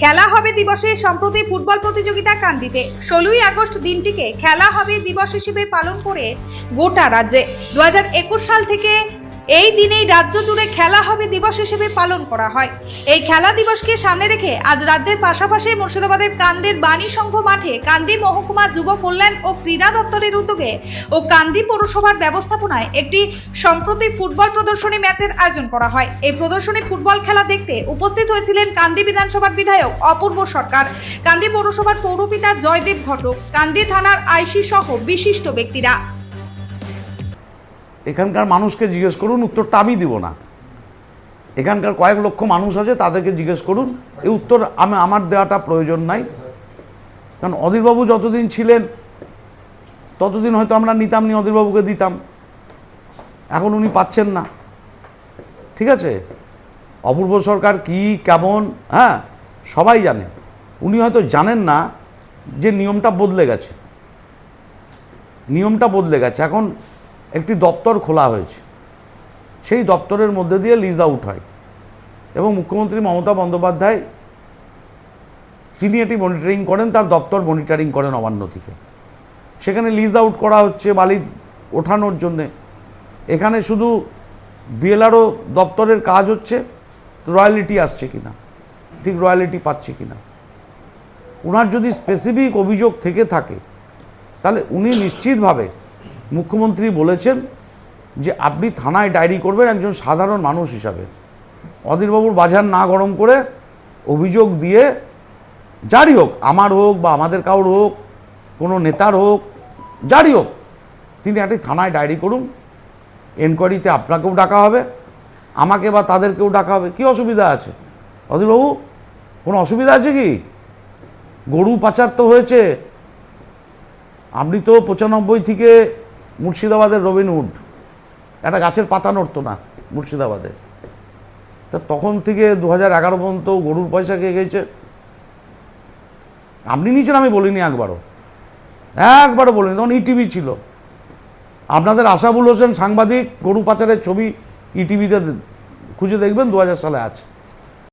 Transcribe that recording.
খেলা হবে দিবসে সম্প্রতি ফুটবল প্রতিযোগিতা কান্দিতে। ষোলোই আগস্ট দিনটিকে খেলা হবে দিবস হিসেবে পালন করে গোটা রাজ্যে। দুহাজার একুশ সাল থেকে এই দিনেই রাজ্য জুড়ে খেলা হবে দিবস হিসেবে পালন করা হয়। এই খেলা দিবসকে সামনে রেখে আজ রাজ্যের পাশাপাশি মুর্শিদাবাদের কান্দির বাণী সংঘ মাঠে কান্দি মহকুমা যুব কল্যাণ ও ক্রীড়া দপ্তরের উদ্যোগে ও কান্দি পৌরসভার ব্যবস্থাপনায় একটি সম্প্রতি ফুটবল প্রদর্শনী ম্যাচের আয়োজন করা হয়। এই প্রদর্শনী ফুটবল খেলা দেখতে উপস্থিত হয়েছিলেন কান্দি বিধানসভার বিধায়ক অপূর্ব সরকার, কান্দি পৌরসভার পৌরপিতা জয়দেব ঘটক, কান্দি থানার আইসি সহ বিশিষ্ট ব্যক্তিরা। এখানকার মানুষকে জিজ্ঞেস করুন, উত্তরটা আমি দিব না। এখানকার কয়েক লক্ষ মানুষ আছে, তাদেরকে জিজ্ঞেস করুন এই উত্তর আমি, আমার দেওয়াটা প্রয়োজন নাই। কারণ অধীরবাবু যতদিন ছিলেন, ততদিন হয়তো আমরা নিতাম নি, অধীরবাবুকে দিতাম। এখন উনি পাচ্ছেন না। ঠিক আছে? অপূর্ব সরকার কি, কেমন হ্যাঁ? সবাই জানে। উনি হয়তো জানেন না যে নিয়মটা বদলে গেছে। নিয়মটা বদলে গেছে। এখন একটি দপ্তর খোলা হয়েছে। সেই দপ্তরের মধ্যে দিয়ে লিজ আউট হয়। এবং মুখ্যমন্ত্রী মমতা বন্দ্যোপাধ্যায়, তিনি এটি মনিটরিং করেন, তার দপ্তর মনিটরিং করেন নবান্ন থেকে। সেখানে লিজ আউট করা হচ্ছে, বালি ওঠানোর জন্যে। এখানে শুধু বিএলআরও দপ্তরের কাজ হচ্ছে রয়্যালিটি আসছে কিনা, ঠিক রয়্যালিটি পাচ্ছে কিনা। ওনার যদি স্পেসিফিক অভিযোগ থেকে থাকে, তাহলে উনি নিশ্চিতভাবে মুখ্যমন্ত্রী বলেছেন যে আপনি থানায় ডায়েরি করবেন একজন সাধারণ মানুষ হিসাবে। অধীরবাবুর বাজার না গরম করে অভিযোগ দিয়ে যারই হোক, আমার হোক বা আমাদের কারোর হোক, কোনো নেতার হোক, যারই হোক, তিনি একটি থানায় ডায়েরি করুন। এনকোয়ারিতে আপনাকেও ডাকা হবে, আমাকে বা তাদেরকেও ডাকা হবে। কি অসুবিধা আছে? অধীরবাবু, কোনো অসুবিধা আছে কি? গরু পাচার তো হয়েছে। আপনি তো পঁচানব্বই থেকে মুর্শিদাবাদের রবিনহুড একটা গাছের পাতা নড়তো না মুর্শিদাবাদে। তা তখন থেকে দু হাজার এগারো পর্যন্ত গরুর পয়সা খেয়ে গেছে আপনি নিয়েছেন, আমি বলিনি একবারও। একবারও বলিনি, তখন ইটিভি ছিল। আপনাদের আশাবুল হোসেন সাংবাদিক, গরু পাচারের ছবি ইটিভিতে খুঁজে দেখবেন দু হাজার সালে আছে।